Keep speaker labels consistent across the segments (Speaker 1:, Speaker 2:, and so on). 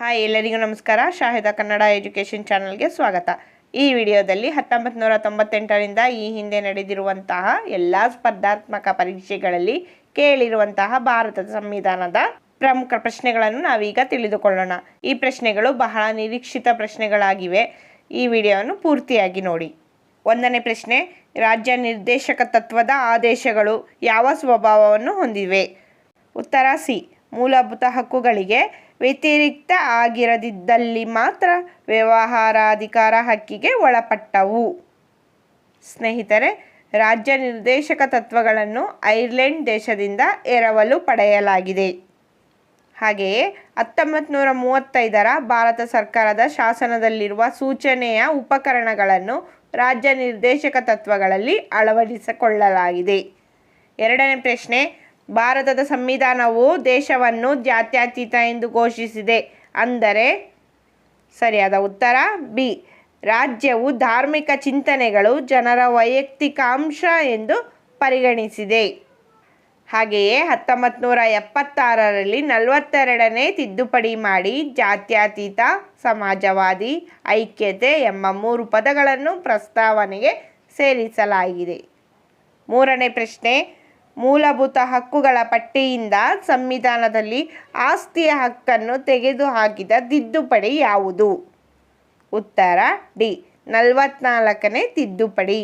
Speaker 1: Hi, ಎಲ್ಲರಿಗೂ ನಮಸ್ಕಾರ. ಶಾಹಿದ Kannada education ಚಾನಲ್ಗೆ ಸ್ವಾಗತ. ಈ ವಿಡಿಯೋದಲ್ಲಿ ಹತ್ತೊಂಬತ್ತು ನೂರ ತೊಂಬತ್ತೆಂಟರಿಂದ ಈ ಹಿಂದೆ ನಡೆದಿರುವಂತಹ ಎಲ್ಲ ಸ್ಪರ್ಧಾತ್ಮಕ ಪರೀಕ್ಷೆಗಳಲ್ಲಿ ಕೇಳಿರುವಂತಹ ಭಾರತದ ಸಂವಿಧಾನದ ಪ್ರಮುಖ ಪ್ರಶ್ನೆಗಳನ್ನು ನಾವೀಗ ತಿಳಿದುಕೊಳ್ಳೋಣ. ಈ ಪ್ರಶ್ನೆಗಳು ಬಹಳ ನಿರೀಕ್ಷಿತ ಪ್ರಶ್ನೆಗಳಾಗಿವೆ. ಈ ವಿಡಿಯೋವನ್ನು ಪೂರ್ತಿಯಾಗಿ ನೋಡಿ. ಒಂದನೇ ಪ್ರಶ್ನೆ, ರಾಜ್ಯ ನಿರ್ದೇಶಕ ತತ್ವದ ಆದೇಶಗಳು ಯಾವ ಸ್ವಭಾವವನ್ನು ಹೊಂದಿವೆ? ಉತ್ತರ ಸಿ, ಮೂಲಭೂತ ಹಕ್ಕುಗಳಿಗೆ ವ್ಯತಿರಿಕ್ತ ಆಗಿರದಿದ್ದಲ್ಲಿ ಮಾತ್ರ ವ್ಯವಹಾರಾಧಿಕಾರ ಹಕ್ಕಿಗೆ ಒಳಪಟ್ಟವು. ಸ್ನೇಹಿತರೆ, ರಾಜ್ಯ ನಿರ್ದೇಶಕ ತತ್ವಗಳನ್ನು ಐರ್ಲೆಂಡ್ ದೇಶದಿಂದ ಎರವಲು ಪಡೆಯಲಾಗಿದೆ. ಹಾಗೆಯೇ ಹತ್ತೊಂಬತ್ತು ನೂರ ಮೂವತ್ತೈದರ ಭಾರತ ಸರ್ಕಾರದ ಶಾಸನದಲ್ಲಿರುವ ಸೂಚನೆಯ ಉಪಕರಣಗಳನ್ನು ರಾಜ್ಯ ನಿರ್ದೇಶಕ ತತ್ವಗಳಲ್ಲಿ ಅಳವಡಿಸಿಕೊಳ್ಳಲಾಗಿದೆ. ಎರಡನೇ ಪ್ರಶ್ನೆ ಭಾರತದ ಸಂವಿಧಾನವು ದೇಶವನ್ನು ಜಾತ್ಯತೀತ ಎಂದು ಘೋಷಿಸಿದೆ. ಅಂದರೆ, ಸರಿಯಾದ ಉತ್ತರ, ಬಿ, ರಾಜ್ಯವು ಧಾರ್ಮಿಕ ಚಿಂತನೆಗಳು ಜನರ ವೈಯಕ್ತಿಕ ಅಂಶ ಎಂದು ಪರಿಗಣಿಸಿದೆ. ಹಾಗೆಯೇ ಹತ್ತೊಂಬತ್ತು ನೂರ ಎಪ್ಪತ್ತಾರರಲ್ಲಿ ನಲವತ್ತೆರಡನೇ ತಿದ್ದುಪಡಿ ಮಾಡಿ ಜಾತ್ಯತೀತ, ಸಮಾಜವಾದಿ, ಐಕ್ಯತೆ ಎಂಬ ಮೂರು ಪದಗಳನ್ನು ಪ್ರಸ್ತಾವನೆಗೆ ಸೇರಿಸಲಾಗಿದೆ. ಮೂರನೇ ಪ್ರಶ್ನೆ ಮೂಲಭೂತ ಹಕ್ಕುಗಳ ಪಟ್ಟಿಯಿಂದ ಸಂವಿಧಾನದಲ್ಲಿ ಆಸ್ತಿಯ ಹಕ್ಕನ್ನು ತೆಗೆದುಹಾಕಿದ ತಿದ್ದುಪಡಿ ಯಾವುದು? ಉತ್ತರ, ಡಿ, ನಲವತ್ನಾಲ್ಕನೇ ತಿದ್ದುಪಡಿ.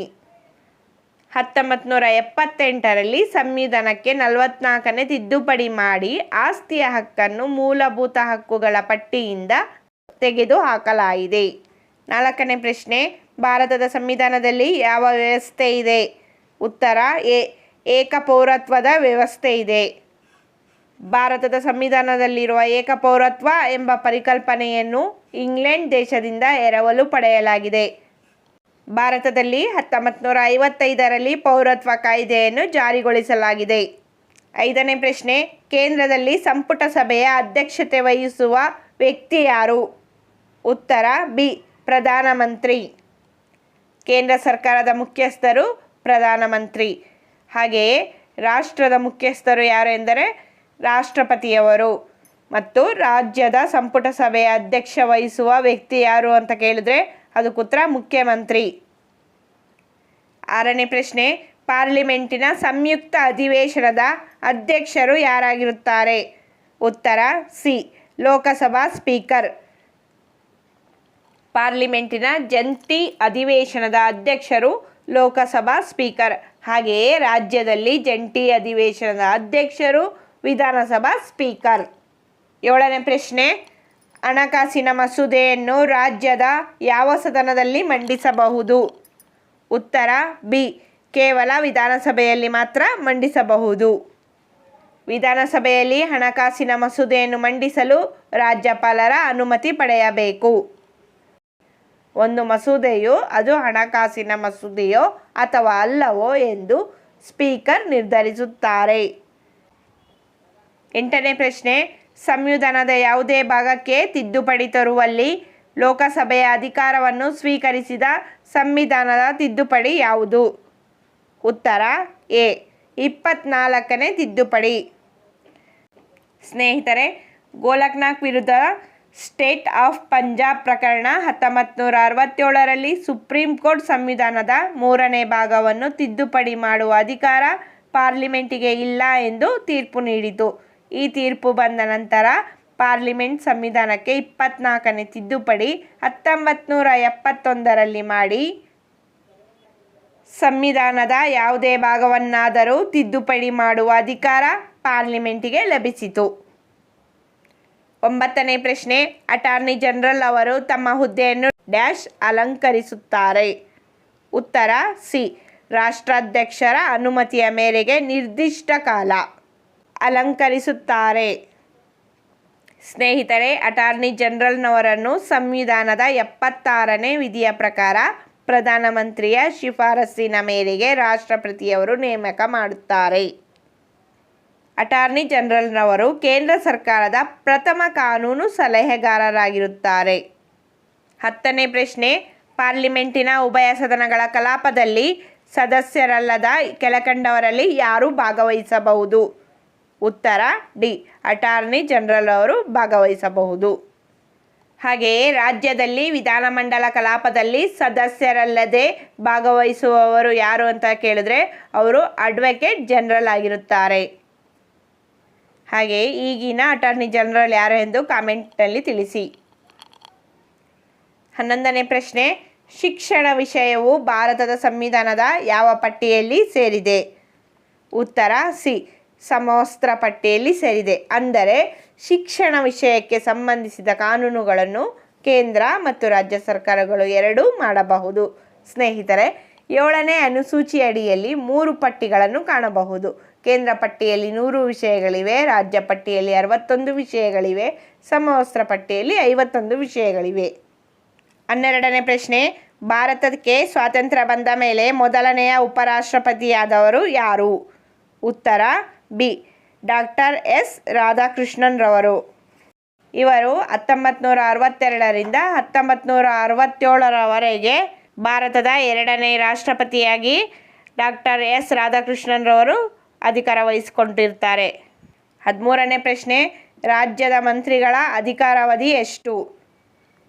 Speaker 1: ಹತ್ತೊಂಬತ್ತು ನೂರ ಎಪ್ಪತ್ತೆಂಟರಲ್ಲಿ ಸಂವಿಧಾನಕ್ಕೆ ನಲವತ್ನಾಲ್ಕನೇ ತಿದ್ದುಪಡಿ ಮಾಡಿ ಆಸ್ತಿಯ ಹಕ್ಕನ್ನು ಮೂಲಭೂತ ಹಕ್ಕುಗಳ ಪಟ್ಟಿಯಿಂದ ತೆಗೆದುಹಾಕಲಾಗಿದೆ. ನಾಲ್ಕನೇ ಪ್ರಶ್ನೆ, ಭಾರತದ ಸಂವಿಧಾನದಲ್ಲಿ ಯಾವ ವ್ಯವಸ್ಥೆ ಇದೆ? ಉತ್ತರ, ಎ ಏಕಪೌರತ್ವದ ವ್ಯವಸ್ಥೆ ಇದೆ. ಭಾರತದ ಸಂವಿಧಾನದಲ್ಲಿರುವ ಏಕಪೌರತ್ವ ಎಂಬ ಪರಿಕಲ್ಪನೆಯನ್ನು ಇಂಗ್ಲೆಂಡ್ ದೇಶದಿಂದ ಎರವಲು ಪಡೆಯಲಾಗಿದೆ. ಭಾರತದಲ್ಲಿ ಹತ್ತೊಂಬತ್ತು ನೂರ ಐವತ್ತೈದರಲ್ಲಿ ಪೌರತ್ವ ಕಾಯ್ದೆಯನ್ನು ಜಾರಿಗೊಳಿಸಲಾಗಿದೆ. ಐದನೇ ಪ್ರಶ್ನೆ, ಕೇಂದ್ರದಲ್ಲಿ ಸಂಪುಟ ಸಭೆಯ ಅಧ್ಯಕ್ಷತೆ ವಹಿಸುವ ವ್ಯಕ್ತಿ ಯಾರು? ಉತ್ತರ, ಬಿ, ಪ್ರಧಾನಮಂತ್ರಿ. ಕೇಂದ್ರ ಸರ್ಕಾರದ ಮುಖ್ಯಸ್ಥರು ಪ್ರಧಾನಮಂತ್ರಿ. ಹಾಗೆಯೇ ರಾಷ್ಟ್ರದ ಮುಖ್ಯಸ್ಥರು ಯಾರು ಎಂದರೆ ರಾಷ್ಟ್ರಪತಿಯವರು ಮತ್ತು ರಾಜ್ಯದ ಸಂಪುಟ ಸಭೆಯ ಅಧ್ಯಕ್ಷ ವಹಿಸುವ ವ್ಯಕ್ತಿ ಯಾರು ಅಂತ ಕೇಳಿದ್ರೆ ಅದಕ್ಕೆ ಉತ್ತರ ಮುಖ್ಯಮಂತ್ರಿ. ಆರನೇ ಪ್ರಶ್ನೆ, ಪಾರ್ಲಿಮೆಂಟಿನ ಸಂಯುಕ್ತ ಅಧಿವೇಶನದ ಅಧ್ಯಕ್ಷರು ಯಾರಾಗಿರುತ್ತಾರೆ? ಉತ್ತರ, ಸಿ, ಲೋಕಸಭಾ ಸ್ಪೀಕರ್. ಪಾರ್ಲಿಮೆಂಟಿನ ಜಂಟಿ ಅಧಿವೇಶನದ ಅಧ್ಯಕ್ಷರು ಲೋಕಸಭಾ ಸ್ಪೀಕರ್. ಹಾಗೆಯೇ ರಾಜ್ಯದಲ್ಲಿ ಜಂಟಿ ಅಧಿವೇಶನದ ಅಧ್ಯಕ್ಷರು, ವಿಧಾನಸಭಾ ಸ್ಪೀಕರ್. ಏಳನೇ ಪ್ರಶ್ನೆ ಹಣಕಾಸಿನ ಮಸೂದೆಯನ್ನು ರಾಜ್ಯದ ಯಾವ ಸದನದಲ್ಲಿ ಮಂಡಿಸಬಹುದು? ಉತ್ತರ, ಬಿ, ಕೇವಲ ವಿಧಾನಸಭೆಯಲ್ಲಿ ಮಾತ್ರ ಮಂಡಿಸಬಹುದು. ವಿಧಾನಸಭೆಯಲ್ಲಿ ಹಣಕಾಸಿನ ಮಸೂದೆಯನ್ನು ಮಂಡಿಸಲು ರಾಜ್ಯಪಾಲರ ಅನುಮತಿ ಪಡೆಯಬೇಕು. ಒಂದು ಮಸೂದೆಯು ಅದು ಹಣಕಾಸಿನ ಮಸೂದೆಯೋ ಅಥವಾ ಅಲ್ಲವೋ ಎಂದು ಸ್ಪೀಕರ್ ನಿರ್ಧರಿಸುತ್ತಾರೆ. ಎಂಟನೇ ಪ್ರಶ್ನೆ, ಸಂವಿಧಾನದ ಯಾವುದೇ ಭಾಗಕ್ಕೆ ತಿದ್ದುಪಡಿ ತರುವಲ್ಲಿ ಲೋಕಸಭೆಯ ಅಧಿಕಾರವನ್ನು ಸ್ವೀಕರಿಸಿದ ಸಂವಿಧಾನದ ತಿದ್ದುಪಡಿ ಯಾವುದು? ಉತ್ತರ, ಎ, ಇಪ್ಪತ್ನಾಲ್ಕನೇ ತಿದ್ದುಪಡಿ. ಸ್ನೇಹಿತರೆ ಗೋಲಕ್ನಾಥ್ ವಿರುದ್ಧ ಸ್ಟೇಟ್ ಆಫ್ ಪಂಜಾಬ್ ಪ್ರಕರಣ ಹತ್ತೊಂಬತ್ತು ನೂರ ಅರವತ್ತೇಳರಲ್ಲಿ ಸುಪ್ರೀಂ ಕೋರ್ಟ್ ಸಂವಿಧಾನದ ಮೂರನೇ ಭಾಗವನ್ನು ತಿದ್ದುಪಡಿ ಮಾಡುವ ಅಧಿಕಾರ ಪಾರ್ಲಿಮೆಂಟಿಗೆ ಇಲ್ಲ ಎಂದು ತೀರ್ಪು ನೀಡಿತು. ಈ ತೀರ್ಪು ಬಂದ ನಂತರ ಪಾರ್ಲಿಮೆಂಟ್ ಸಂವಿಧಾನಕ್ಕೆ ಇಪ್ಪತ್ನಾಲ್ಕನೇ ತಿದ್ದುಪಡಿ ಹತ್ತೊಂಬತ್ತು ನೂರ ಎಪ್ಪತ್ತೊಂದರಲ್ಲಿ ಮಾಡಿ ಸಂವಿಧಾನದ ಯಾವುದೇ ಭಾಗವನ್ನಾದರೂ ತಿದ್ದುಪಡಿ ಮಾಡುವ ಅಧಿಕಾರ ಪಾರ್ಲಿಮೆಂಟಿಗೆ ಲಭಿಸಿತು. ಒಂಬತ್ತನೇ ಪ್ರಶ್ನೆ ಅಟಾರ್ನಿ ಜನರಲ್ ಅವರು ತಮ್ಮ ಹುದ್ದೆಯನ್ನು ಡ್ಯಾಶ್ ಅಲಂಕರಿಸುತ್ತಾರೆ. ಉತ್ತರ, ಸಿ. ರಾಷ್ಟ್ರಾಧ್ಯಕ್ಷರ ಅನುಮತಿಯ ಮೇರೆಗೆ ನಿರ್ದಿಷ್ಟ ಕಾಲ ಅಲಂಕರಿಸುತ್ತಾರೆ. ಸ್ನೇಹಿತರೆ ಅಟಾರ್ನಿ ಜನರಲ್ನವರನ್ನು ಸಂವಿಧಾನದ ಎಪ್ಪತ್ತಾರನೇ ವಿಧಿಯ ಪ್ರಕಾರ ಪ್ರಧಾನಮಂತ್ರಿಯ ಶಿಫಾರಸ್ಸಿನ ಮೇರೆಗೆ ರಾಷ್ಟ್ರಪತಿಯವರು ನೇಮಕ ಮಾಡುತ್ತಾರೆ. ಅಟಾರ್ನಿ ಜನರಲ್ನವರು ಕೇಂದ್ರ ಸರ್ಕಾರದ ಪ್ರಥಮ ಕಾನೂನು ಸಲಹೆಗಾರರಾಗಿರುತ್ತಾರೆ. ಹತ್ತನೇ ಪ್ರಶ್ನೆ, ಪಾರ್ಲಿಮೆಂಟಿನ ಉಭಯ ಸದನಗಳ ಕಲಾಪದಲ್ಲಿ ಸದಸ್ಯರಲ್ಲದ ಕೆಳಕಂಡವರಲ್ಲಿ ಯಾರು ಭಾಗವಹಿಸಬಹುದು? ಉತ್ತರ, ಡಿ, ಅಟಾರ್ನಿ ಜನರಲ್ ಅವರು ಭಾಗವಹಿಸಬಹುದು. ಹಾಗೆಯೇ ರಾಜ್ಯದಲ್ಲಿ ವಿಧಾನಮಂಡಲ ಕಲಾಪದಲ್ಲಿ ಸದಸ್ಯರಲ್ಲದೆ ಭಾಗವಹಿಸುವವರು ಯಾರು ಅಂತ ಕೇಳಿದ್ರೆ, ಅವರು ಅಡ್ವೊಕೇಟ್ ಜನರಲ್ ಆಗಿರುತ್ತಾರೆ. ಹಾಗೆಯೇ ಈಗಿನ ಅಟಾರ್ನಿ ಜನರಲ್ ಯಾರು ಎಂದು ಕಾಮೆಂಟ್ನಲ್ಲಿ ತಿಳಿಸಿ. ಹನ್ನೊಂದನೇ ಪ್ರಶ್ನೆ, ಶಿಕ್ಷಣ ವಿಷಯವು ಭಾರತದ ಸಂವಿಧಾನದ ಯಾವ ಪಟ್ಟಿಯಲ್ಲಿ ಸೇರಿದೆ? ಉತ್ತರ, ಸಿ, ಸಮವಸ್ತ್ರ ಪಟ್ಟಿಯಲ್ಲಿ ಸೇರಿದೆ. ಅಂದರೆ, ಶಿಕ್ಷಣ ವಿಷಯಕ್ಕೆ ಸಂಬಂಧಿಸಿದ ಕಾನೂನುಗಳನ್ನು ಕೇಂದ್ರ ಮತ್ತು ರಾಜ್ಯ ಸರ್ಕಾರಗಳು ಎರಡೂ ಮಾಡಬಹುದು. ಸ್ನೇಹಿತರೆ, ಏಳನೇ ಅನುಸೂಚಿ ಅಡಿಯಲ್ಲಿ ಮೂರು ಪಟ್ಟಿಗಳನ್ನು ಕಾಣಬಹುದು. ಕೇಂದ್ರ ಪಟ್ಟಿಯಲ್ಲಿ ನೂರು ವಿಷಯಗಳಿವೆ, ರಾಜ್ಯ ಪಟ್ಟಿಯಲ್ಲಿ ಅರವತ್ತೊಂದು ವಿಷಯಗಳಿವೆ, ಸಮವಸ್ತ್ರ ಪಟ್ಟಿಯಲ್ಲಿ ಐವತ್ತೊಂದು ವಿಷಯಗಳಿವೆ. ಹನ್ನೆರಡನೇ ಪ್ರಶ್ನೆ, ಭಾರತಕ್ಕೆ ಸ್ವಾತಂತ್ರ್ಯ ಬಂದ ಮೇಲೆ ಮೊದಲನೆಯ ಉಪರಾಷ್ಟ್ರಪತಿಯಾದವರು ಯಾರು? ಉತ್ತರ, ಬಿ, ಡಾಕ್ಟರ್ ಎಸ್. ರಾಧಾಕೃಷ್ಣನ್ರವರು ಇವರು ಹತ್ತೊಂಬತ್ತು ನೂರ ಅರವತ್ತೆರಡರಿಂದ ಹತ್ತೊಂಬತ್ತು ನೂರ ಅರವತ್ತೇಳರವರೆಗೆ ಭಾರತದ ಎರಡನೇ ರಾಷ್ಟ್ರಪತಿಯಾಗಿ ಡಾಕ್ಟರ್ ಎಸ್. ರಾಧಾಕೃಷ್ಣನ್ ರವರು ಅಧಿಕಾರ ವಹಿಸಿಕೊಂಡಿರ್ತಾರೆ. ಹದಿಮೂರನೇ ಪ್ರಶ್ನೆ, ರಾಜ್ಯದ ಮಂತ್ರಿಗಳ ಅಧಿಕಾರಾವಧಿ ಎಷ್ಟು?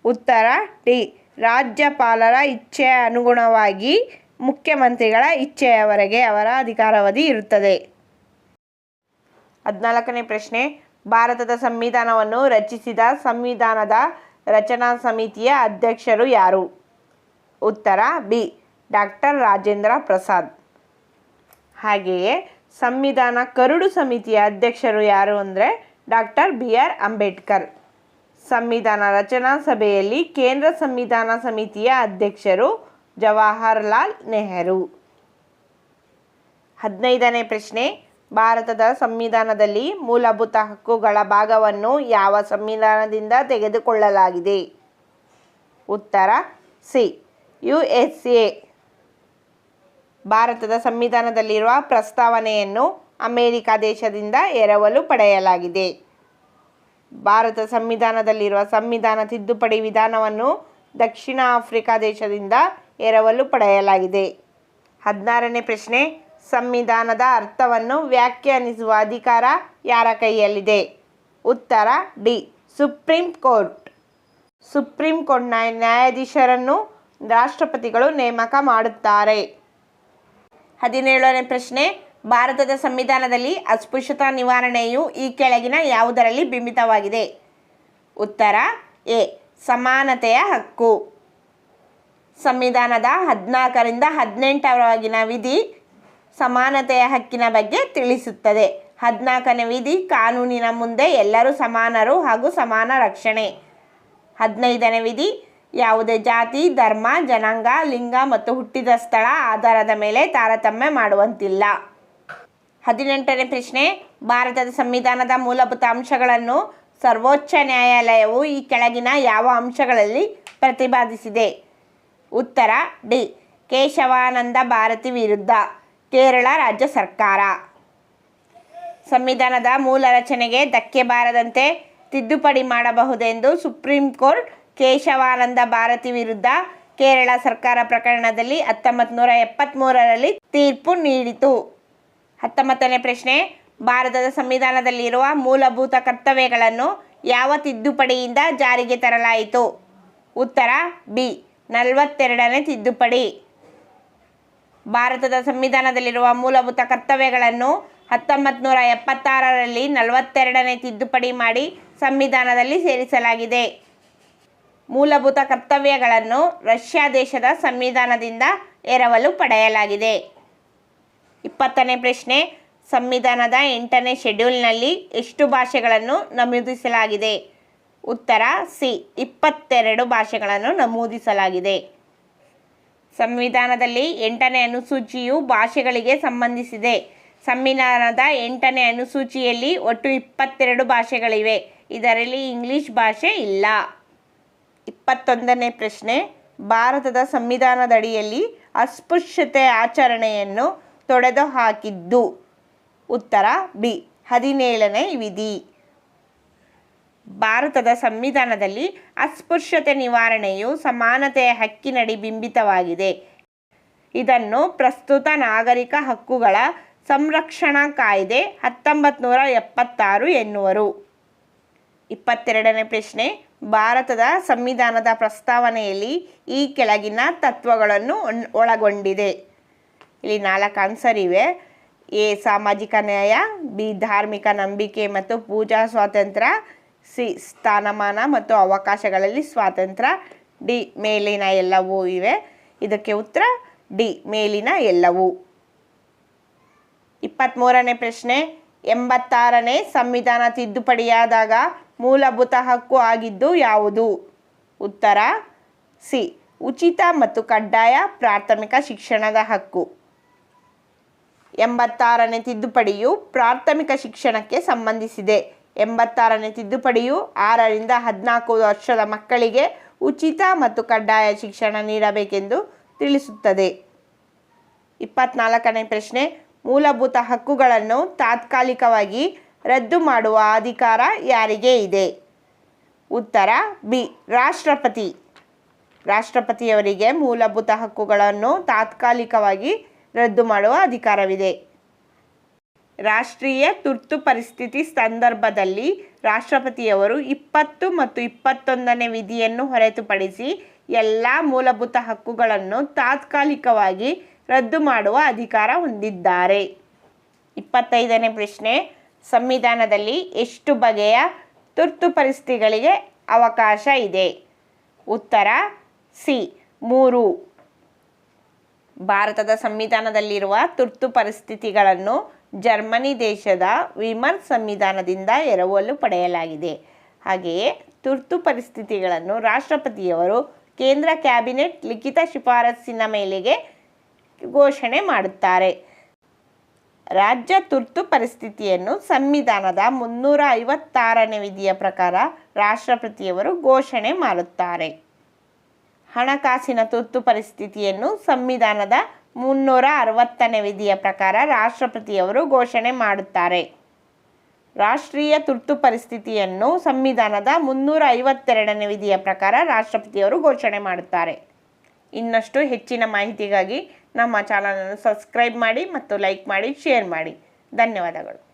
Speaker 1: ಉತ್ತರ, ಡಿ, ರಾಜ್ಯಪಾಲರ ಇಚ್ಛೆಯ ಅನುಗುಣವಾಗಿ ಮುಖ್ಯಮಂತ್ರಿಗಳ ಇಚ್ಛೆಯವರೆಗೆ ಅವರ ಅಧಿಕಾರಾವಧಿ ಇರುತ್ತದೆ. ಹದಿನಾಲ್ಕನೇ ಪ್ರಶ್ನೆ, ಭಾರತದ ಸಂವಿಧಾನವನ್ನು ರಚಿಸಿದ ಸಂವಿಧಾನದ ರಚನಾ ಸಮಿತಿಯ ಅಧ್ಯಕ್ಷರು ಯಾರು? ಉತ್ತರ, ಬಿ, ಡಾಕ್ಟರ್ ರಾಜೇಂದ್ರ ಪ್ರಸಾದ್. ಹಾಗೆಯೇ ಸಂವಿಧಾನ ಕರಡು ಸಮಿತಿಯ ಅಧ್ಯಕ್ಷರು ಯಾರು ಅಂದರೆ ಡಾಕ್ಟರ್ ಬಿ ಆರ್ ಅಂಬೇಡ್ಕರ್. ಸಂವಿಧಾನ ರಚನಾ ಸಭೆಯಲ್ಲಿ ಕೇಂದ್ರ ಸಂವಿಧಾನ ಸಮಿತಿಯ ಅಧ್ಯಕ್ಷರು ಜವಾಹರ್ಲಾಲ್ ನೆಹರು. ಹದಿನೈದನೇ ಪ್ರಶ್ನೆ, ಭಾರತದ ಸಂವಿಧಾನದಲ್ಲಿ ಮೂಲಭೂತ ಹಕ್ಕುಗಳ ಭಾಗವನ್ನು ಯಾವ ಸಂವಿಧಾನದಿಂದ ತೆಗೆದುಕೊಳ್ಳಲಾಗಿದೆ? ಉತ್ತರ, ಸಿ, ಯು ಎಸ್ ಎ. ಭಾರತದ ಸಂವಿಧಾನದಲ್ಲಿರುವ ಪ್ರಸ್ತಾವನೆಯನ್ನು ಅಮೇರಿಕ ದೇಶದಿಂದ ಎರವಲು ಪಡೆಯಲಾಗಿದೆ. ಭಾರತ ಸಂವಿಧಾನದಲ್ಲಿರುವ ಸಂವಿಧಾನ ತಿದ್ದುಪಡಿ ವಿಧಾನವನ್ನು ದಕ್ಷಿಣ ಆಫ್ರಿಕಾ ದೇಶದಿಂದ ಎರವಲು ಪಡೆಯಲಾಗಿದೆ. ಹದಿನಾರನೇ ಪ್ರಶ್ನೆ, ಸಂವಿಧಾನದ ಅರ್ಥವನ್ನು ವ್ಯಾಖ್ಯಾನಿಸುವ ಅಧಿಕಾರ ಯಾರ ಕೈಯಲ್ಲಿದೆ? ಉತ್ತರ, ಡಿ, ಸುಪ್ರೀಂ ಕೋರ್ಟ್. ಸುಪ್ರೀಂ ಕೋರ್ಟ್ನ ನ್ಯಾಯಾಧೀಶರನ್ನು ರಾಷ್ಟ್ರಪತಿಗಳು ನೇಮಕ ಮಾಡುತ್ತಾರೆ. ಹದಿನೇಳನೇ ಪ್ರಶ್ನೆ, ಭಾರತದ ಸಂವಿಧಾನದಲ್ಲಿ ಅಸ್ಪೃಶ್ಯತಾ ನಿವಾರಣೆಯು ಈ ಕೆಳಗಿನ ಯಾವುದರಲ್ಲಿ ಬಿಂಬಿತವಾಗಿದೆ? ಉತ್ತರ, ಎ, ಸಮಾನತೆಯ ಹಕ್ಕು. ಸಂವಿಧಾನದ ಹದಿನಾಲ್ಕರಿಂದ ಹದಿನೆಂಟರವರೆಗಿನ ವಿಧಿ ಸಮಾನತೆಯ ಹಕ್ಕಿನ ಬಗ್ಗೆ ತಿಳಿಸುತ್ತದೆ. ಹದಿನಾಲ್ಕನೇ ವಿಧಿ ಕಾನೂನಿನ ಮುಂದೆ ಎಲ್ಲರೂ ಸಮಾನರು ಹಾಗೂ ಸಮಾನ ರಕ್ಷಣೆ. ಹದಿನೈದನೇ ವಿಧಿ ಯಾವುದೇ ಜಾತಿ, ಧರ್ಮ, ಜನಾಂಗ, ಲಿಂಗ ಮತ್ತು ಹುಟ್ಟಿದ ಸ್ಥಳ ಆಧಾರದ ಮೇಲೆ ತಾರತಮ್ಯ ಮಾಡುವಂತಿಲ್ಲ. ಹದಿನೆಂಟನೇ ಪ್ರಶ್ನೆ, ಭಾರತದ ಸಂವಿಧಾನದ ಮೂಲಭೂತ ಅಂಶಗಳನ್ನು ಸರ್ವೋಚ್ಚ ನ್ಯಾಯಾಲಯವು ಈ ಕೆಳಗಿನ ಯಾವ ಅಂಶಗಳಲ್ಲಿ ಪ್ರತಿಪಾದಿಸಿದೆ? ಉತ್ತರ, ಡಿ, ಕೇಶವಾನಂದ ಭಾರತಿ ವಿರುದ್ಧ, ಕೇರಳ ರಾಜ್ಯ ಸರ್ಕಾರ. ಸಂವಿಧಾನದ ಮೂಲ ರಚನೆಗೆ ಧಕ್ಕೆ ಬಾರದಂತೆ ತಿದ್ದುಪಡಿ ಮಾಡಬಹುದೆಂದು ಸುಪ್ರೀಂ ಕೋರ್ಟ್ ಕೇಶವಾನಂದ ಭಾರತಿ ವಿರುದ್ಧ ಕೇರಳ ಸರ್ಕಾರ ಪ್ರಕರಣದಲ್ಲಿ ಹತ್ತೊಂಬತ್ತು ನೂರ ಎಪ್ಪತ್ತ್ಮೂರರಲ್ಲಿ ತೀರ್ಪು ನೀಡಿತು. ಹತ್ತೊಂಬತ್ತನೇ ಪ್ರಶ್ನೆ, ಭಾರತದ ಸಂವಿಧಾನದಲ್ಲಿರುವ ಮೂಲಭೂತ ಕರ್ತವ್ಯಗಳನ್ನು ಯಾವ ತಿದ್ದುಪಡಿಯಿಂದ ಜಾರಿಗೆ ತರಲಾಯಿತು? ಉತ್ತರ, ಬಿ, ನಲವತ್ತೆರಡನೇ ತಿದ್ದುಪಡಿ. ಭಾರತದ ಸಂವಿಧಾನದಲ್ಲಿರುವ ಮೂಲಭೂತ ಕರ್ತವ್ಯಗಳನ್ನು ಹತ್ತೊಂಬತ್ತು ನೂರ ಎಪ್ಪತ್ತಾರರಲ್ಲಿ ನಲವತ್ತೆರಡನೇ ತಿದ್ದುಪಡಿ ಮಾಡಿ ಸಂವಿಧಾನದಲ್ಲಿ ಸೇರಿಸಲಾಗಿದೆ. ಮೂಲಭೂತ ಕರ್ತವ್ಯಗಳನ್ನು ರಷ್ಯಾ ದೇಶದ ಸಂವಿಧಾನದಿಂದ ಎರವಲು ಪಡೆಯಲಾಗಿದೆ. ಇಪ್ಪತ್ತನೇ ಪ್ರಶ್ನೆ, ಸಂವಿಧಾನದ ಎಂಟನೇ ಶೆಡ್ಯೂಲ್ನಲ್ಲಿ ಎಷ್ಟು ಭಾಷೆಗಳನ್ನು ನಮೂದಿಸಲಾಗಿದೆ? ಉತ್ತರ, ಸಿ, ಇಪ್ಪತ್ತೆರಡು ಭಾಷೆಗಳನ್ನು ನಮೂದಿಸಲಾಗಿದೆ. ಸಂವಿಧಾನದಲ್ಲಿ ಎಂಟನೇ ಅನುಸೂಚಿಯು ಭಾಷೆಗಳಿಗೆ ಸಂಬಂಧಿಸಿದೆ. ಸಂವಿಧಾನದ ಎಂಟನೇ ಅನುಸೂಚಿಯಲ್ಲಿ ಒಟ್ಟು ಇಪ್ಪತ್ತೆರಡು ಭಾಷೆಗಳಿವೆ. ಇದರಲ್ಲಿ ಇಂಗ್ಲಿಷ್ ಭಾಷೆ ಇಲ್ಲ. ಇಪ್ಪತ್ತೊಂದನೇ ಪ್ರಶ್ನೆ, ಭಾರತದ ಸಂವಿಧಾನದಡಿಯಲ್ಲಿ ಅಸ್ಪೃಶ್ಯತೆ ಆಚರಣೆಯನ್ನು ತೊಡೆದುಹಾಕಿದ್ದು? ಉತ್ತರ, ಬಿ, ಹದಿನೇಳನೇ ವಿಧಿ. ಭಾರತದ ಸಂವಿಧಾನದಲ್ಲಿ ಅಸ್ಪೃಶ್ಯತೆ ನಿವಾರಣೆಯು ಸಮಾನತೆಯ ಹಕ್ಕಿನಡಿ ಬಿಂಬಿತವಾಗಿದೆ. ಇದನ್ನು ಪ್ರಸ್ತುತ ನಾಗರಿಕ ಹಕ್ಕುಗಳ ಸಂರಕ್ಷಣಾ ಕಾಯ್ದೆ ಹತ್ತೊಂಬತ್ತು ನೂರ ಎಪ್ಪತ್ತಾರು ಎನ್ನುವರು. ಇಪ್ಪತ್ತೆರಡನೇ ಪ್ರಶ್ನೆ ಭಾರತದ ಸಂವಿಧಾನದ ಪ್ರಸ್ತಾವನೆಯಲ್ಲಿ ಈ ಕೆಳಗಿನ ತತ್ವಗಳನ್ನು ಒಳಗೊಂಡಿದೆ. ಇಲ್ಲಿ ನಾಲ್ಕು ಆನ್ಸರ್ ಇವೆ. ಎ, ಸಾಮಾಜಿಕ ನ್ಯಾಯ, ಬಿ, ಧಾರ್ಮಿಕ ನಂಬಿಕೆ ಮತ್ತು ಪೂಜಾ ಸ್ವಾತಂತ್ರ್ಯ, ಸಿ, ಸ್ಥಾನಮಾನ ಮತ್ತು ಅವಕಾಶಗಳಲ್ಲಿ ಸ್ವಾತಂತ್ರ್ಯ, ಡಿ, ಮೇಲಿನ ಎಲ್ಲವೂ ಇವೆ. ಇದಕ್ಕೆ ಉತ್ತರ, ಡಿ, ಮೇಲಿನ ಎಲ್ಲವೂ. ಇಪ್ಪತ್ತ್ಮೂರನೇ ಪ್ರಶ್ನೆ. ಎಂಬತ್ತಾರನೇ ಸಂವಿಧಾನ ತಿದ್ದುಪಡಿಯಾದಾಗ ಮೂಲಭೂತ ಹಕ್ಕು ಆಗಿದ್ದು ಯಾವುದು? ಉತ್ತರ, ಸಿ. ಉಚಿತ ಮತ್ತು ಕಡ್ಡಾಯ ಪ್ರಾಥಮಿಕ ಶಿಕ್ಷಣದ ಹಕ್ಕು. ಎಂಬತ್ತಾರನೇ ತಿದ್ದುಪಡಿಯು ಪ್ರಾಥಮಿಕ ಶಿಕ್ಷಣಕ್ಕೆ ಸಂಬಂಧಿಸಿದೆ. ಎಂಬತ್ತಾರನೇ ತಿದ್ದುಪಡಿಯು ಆರರಿಂದ ಹದಿನಾಲ್ಕು ವರ್ಷದ ಮಕ್ಕಳಿಗೆ ಉಚಿತ ಮತ್ತು ಕಡ್ಡಾಯ ಶಿಕ್ಷಣ ನೀಡಬೇಕೆಂದು ತಿಳಿಸುತ್ತದೆ. ಇಪ್ಪತ್ನಾಲ್ಕನೇ ಪ್ರಶ್ನೆ. ಮೂಲಭೂತ ಹಕ್ಕುಗಳನ್ನು ತಾತ್ಕಾಲಿಕವಾಗಿ ರದ್ದು ಮಾಡುವ ಅಧಿಕಾರ ಯಾರಿಗೆ ಇದೆ? ಉತ್ತರ, ಬಿ. ರಾಷ್ಟ್ರಪತಿ. ರಾಷ್ಟ್ರಪತಿಯವರಿಗೆ ಮೂಲಭೂತ ಹಕ್ಕುಗಳನ್ನು ತಾತ್ಕಾಲಿಕವಾಗಿ ರದ್ದು ಮಾಡುವ ಅಧಿಕಾರವಿದೆ. ರಾಷ್ಟ್ರೀಯ ತುರ್ತು ಪರಿಸ್ಥಿತಿ ಸಂದರ್ಭದಲ್ಲಿ ರಾಷ್ಟ್ರಪತಿಯವರು ಇಪ್ಪತ್ತು ಮತ್ತು ಇಪ್ಪತ್ತೊಂದನೇ ವಿಧಿಯನ್ನು ಹೊರತುಪಡಿಸಿ ಎಲ್ಲ ಮೂಲಭೂತ ಹಕ್ಕುಗಳನ್ನು ತಾತ್ಕಾಲಿಕವಾಗಿ ರದ್ದು ಮಾಡುವ ಅಧಿಕಾರ ಹೊಂದಿದ್ದಾರೆ. ಇಪ್ಪತ್ತೈದನೇ ಪ್ರಶ್ನೆ ಸಂವಿಧಾನದಲ್ಲಿ ಎಷ್ಟು ಬಗೆಯ ತುರ್ತು ಪರಿಸ್ಥಿತಿಗಳಿಗೆ ಅವಕಾಶ ಇದೆ? ಉತ್ತರ, ಸಿ, ಮೂರು. ಭಾರತದ ಸಂವಿಧಾನದಲ್ಲಿರುವ ತುರ್ತು ಪರಿಸ್ಥಿತಿಗಳನ್ನು ಜರ್ಮನಿ ದೇಶದ ವಿಮರ್ ಸಂವಿಧಾನದಿಂದ ಎರವಲು ಪಡೆಯಲಾಗಿದೆ. ಹಾಗೆಯೇ ತುರ್ತು ಪರಿಸ್ಥಿತಿಗಳನ್ನು ರಾಷ್ಟ್ರಪತಿಯವರು ಕೇಂದ್ರ ಕ್ಯಾಬಿನೆಟ್ ಲಿಖಿತ ಶಿಫಾರಸ್ಸಿನ ಮೇಲೆಗೆ ಘೋಷಣೆ ಮಾಡುತ್ತಾರೆ. ರಾಜ್ಯ ತುರ್ತು ಪರಿಸ್ಥಿತಿಯನ್ನು ಸಂವಿಧಾನದ ಮುನ್ನೂರ ಐವತ್ತಾರನೇ ವಿಧಿಯ ಪ್ರಕಾರ ರಾಷ್ಟ್ರಪತಿಯವರು ಘೋಷಣೆ ಮಾಡುತ್ತಾರೆ ಹಣಕಾಸಿನ ತುರ್ತು ಪರಿಸ್ಥಿತಿಯನ್ನು ಸಂವಿಧಾನದ ಮುನ್ನೂರ ಅರವತ್ತನೇ ವಿಧಿಯ ಪ್ರಕಾರ ರಾಷ್ಟ್ರಪತಿಯವರು ಘೋಷಣೆ ಮಾಡುತ್ತಾರೆ. ರಾಷ್ಟ್ರೀಯ ತುರ್ತು ಪರಿಸ್ಥಿತಿಯನ್ನು ಸಂವಿಧಾನದ ಮುನ್ನೂರ ಐವತ್ತೆರಡನೇ ವಿಧಿಯ ಪ್ರಕಾರ ರಾಷ್ಟ್ರಪತಿಯವರು ಘೋಷಣೆ ಮಾಡುತ್ತಾರೆ. ಇನ್ನಷ್ಟು ಹೆಚ್ಚಿನ ಮಾಹಿತಿಗಾಗಿ ನಮ್ಮ ಚಾನಲನ್ನು ಸಬ್ಸ್ಕ್ರೈಬ್ ಮಾಡಿ ಮತ್ತು ಲೈಕ್ ಮಾಡಿ ಶೇರ್ ಮಾಡಿ. ಧನ್ಯವಾದಗಳು.